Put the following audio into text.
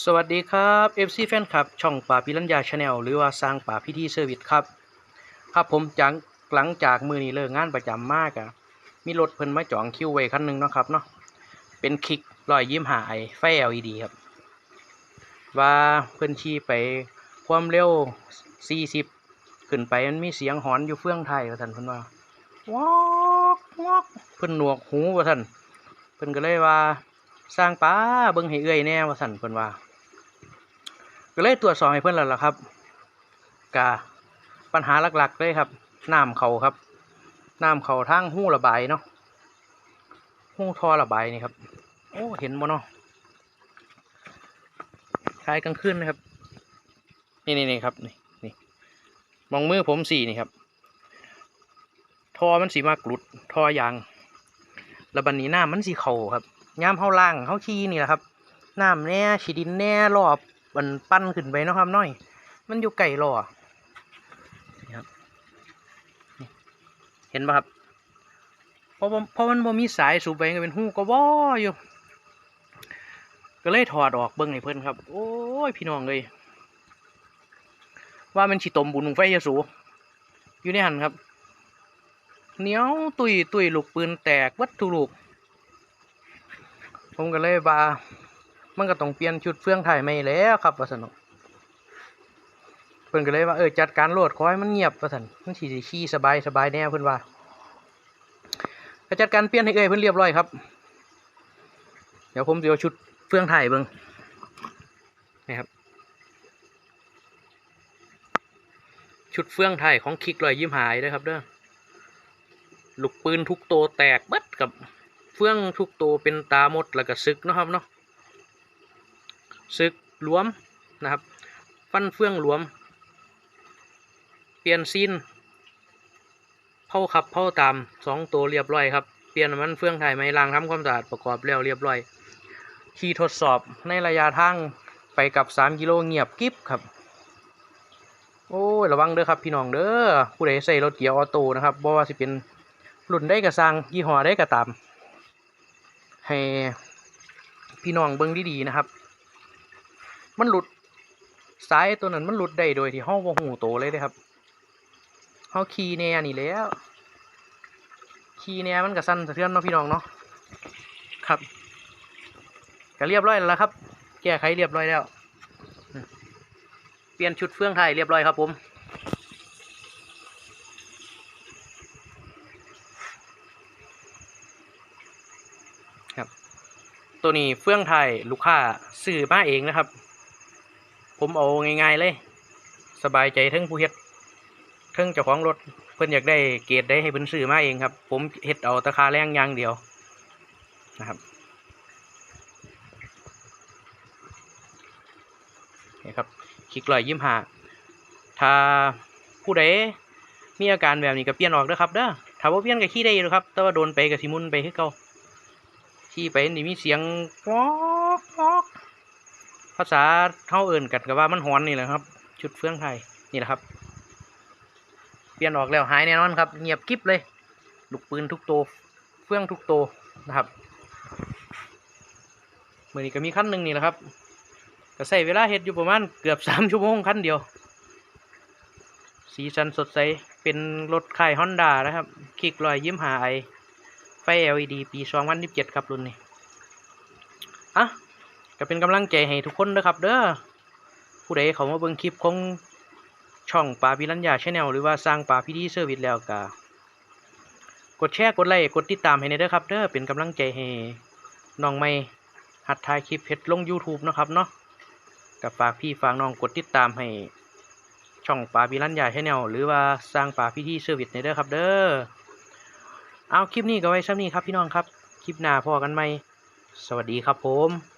สวัสดีครับ FC แฟนคลับ ช่องป่าพิรัญญาชาแนลหรือว่าสร้างป่าพิธีเซอร์วิสครับ ครับผมจังหลังจากมือนี้เลิกงานประจำมากอะมีรถเพิ่นมาจองคิวไว้คันหนึงเนาะครับเนาะเป็นคลิกรอยยิ้มหายไฟ LED ครับ ว่าเพิ่นขี่ไปความเร็ว 40 ขึ้นไปมันมีเสียงหอนอยู่เฟื่องไทยว่าท่านเพิ่นว่าวอกวอกเพิ่นหนวกหูว่าท่านเพิ่นก็เลยว่า สร้างป้าเบิ่งให้เอื้อยแน่ว่าสั่นเพิ่นว่า ก็เลยตรวจสอบให้เพิ่นแล้วล่ะครับกะปัญหาหลักๆเลยครับน้ำเขาครับน้ำเขาทางหู้ระบายเนาะหู้ท่อระบายนี่ครับโอ้เห็นบ่เนาะคล้ายกลางคืนนะครับ นี่นี่นี่ครับนี่นี่มองมือผมสีนี่ครับท่อมันสีมากรุดท่อยาง แล้วบันนี้หน้ำมันสีเข่าครับ ย่ามเฮาล่างเฮาขี้นี่แหละครับน้ำแน่ฉีดินแน่รอบมันปั้นขึ้นไปนะครับน้อย มันอยู่ไก่รอครับเห็นปะครับเพราะว่าเพราะมันบ่มีสายสูบไปก็เป็นหูก็ว่ออยู่ก็เลยถอดออกเบิ่งให้เพิ่นครับ โอ้ยพี่น้องเลยว่ามันฉีตมบุญไฟยาสูอยู่ในหันครับเหนียวตุยตุยลูกปืนแตกวัดทุลูก ผมก็เลยว่ามันก็ต้องเปลี่ยนชุดเฟื่องไทยใหม่แล้วครับว่าสนุกเพิ่นก็เลยว่าเออจัดการโหลดขอให้มันเงียบว่าสันมันสีขี้สบายสบายแน่เพิ่นว่าก็จัดการเปลี่ยนให้เอ้ยเพิ่นเรียบร้อยครับ เดี๋ยวผมจะเอาชุดเฟื่องไทยเบิ่งนี่ครับ ชุดเฟื่องไทยของคิกลอยยิ้มหายด้วยครับเด้อลูกปืนทุกโตวแตกเบัดกับ เฟื่องทุกตัวเป็นตาหมดแล้วก็ซึกนะครับเนาะซึกหลวมนะครับ ฟันเฟื่องหลวม เปลี่ยนซีนเผาขับเผาตามสองตัวเรียบร้อยครับ เปลี่ยนมันเฟื่องไทยไม่ล้างทำความสะอาดประกอบแล้วเรียบร้อย ขี่ทดสอบในระยะทางไปกับสามกิโลเงียบกิฟครับ โอ้ยระวังเด้อครับพี่น้องเด้อผู้ใดใส่รถเกียร์ออโต้นะครับบ่ว่าสิเป็นรุ่นได้กระซังยี่ห้อได้กระตาม ให้พี่น้องเบิ่งดีๆนะครับ มันหลุดสายตัวนั้นมันหลุดได้โดยที่ห้องวงหูโตเลยเด้ครับเฮาขี่แน่นี่แล้วขีแน่มันก็สั่นสะเทือนเนาะพี่น้องเนาะครับก็เรียบร้อยแล้วครับ แก้ไขเรียบร้อยแล้ว เปลี่ยนชุดเฟื่องไทยเรียบร้อยครับผม ตัวนี้เฟื่องไทยลูกค้าซื้อมาเองนะครับ ผมเอาง่ายๆเลย สบายใจทั้งผู้เฮ็ดทั้งเจ้าของรถเพิ่นอยากได้เกรดได้ให้เพิ่นซื้อมาเองครับ ผมเฮ็ดเอาตะคาแรงอย่างเดียวนะครับนี่ครับคลิกลอยยิ้มหาถ้าผู้ใดมีอาการแบบนี้ก็เปลี่ยนออกเด้อครับเด้อถ้าว่าเปลี่ยนก็ขี้ได้อยู่ครับ แต่ว่าโดนไปก็สิมุนไปคือเก่า ขี่ไปนี่มีเสียงวอกวอกภาษาเท่าเอื่นกันกับว่ามันหอนนี่แหละครับ ชุดเฟื่องไทยนี่แหละครับ เปลี่ยนออกแล้วหายแน่นอนครับ เงียบกริบเลย ลูกปืนทุกตัวเฟื่องทุกตัวนะครับเมื่อนี้ก็มีขั้นหนึ่งนี่แหละครับก็ใช้เวลาเฮ็ดอยู่ประมาณเกือบสามชั่วโมงขั้นเดียว สีสันสดใสเป็นรถค่ายฮอนด้านะครับคลิกรอยยิ้มหาไอ ไฟ LED ปี2027ครับรุ่นนี้อะก็เป็นกำลังใจให้ทุกคนนะครับ เด้อผู้ใดเขามาเบิ่งคลิปของช่องป่าพิรัญญาชาแนลหรือว่าสร้างป่าพิธีเซอร์วิสแล้วก็กดแชร์กดไลค์กดติดตามให้ในเด้อครับ เด้อเป็นกำลังใจให้น้องไม่หัดถ่ายคลิปเฮ็ดลง YouTube นะครับเนาะกับฝากพี่ฝากน้องกดติดตามให้ช่องป่าพิรัญญาชาแนลหรือว่าสร้างป่าพิธีเซอร์วิสในเด้อครับ เด้อ เอาคลิปนี้ก็ไว้ช่ำนี้ครับพี่น้องครับ คลิปหน้าพอกันไหม สวัสดีครับผม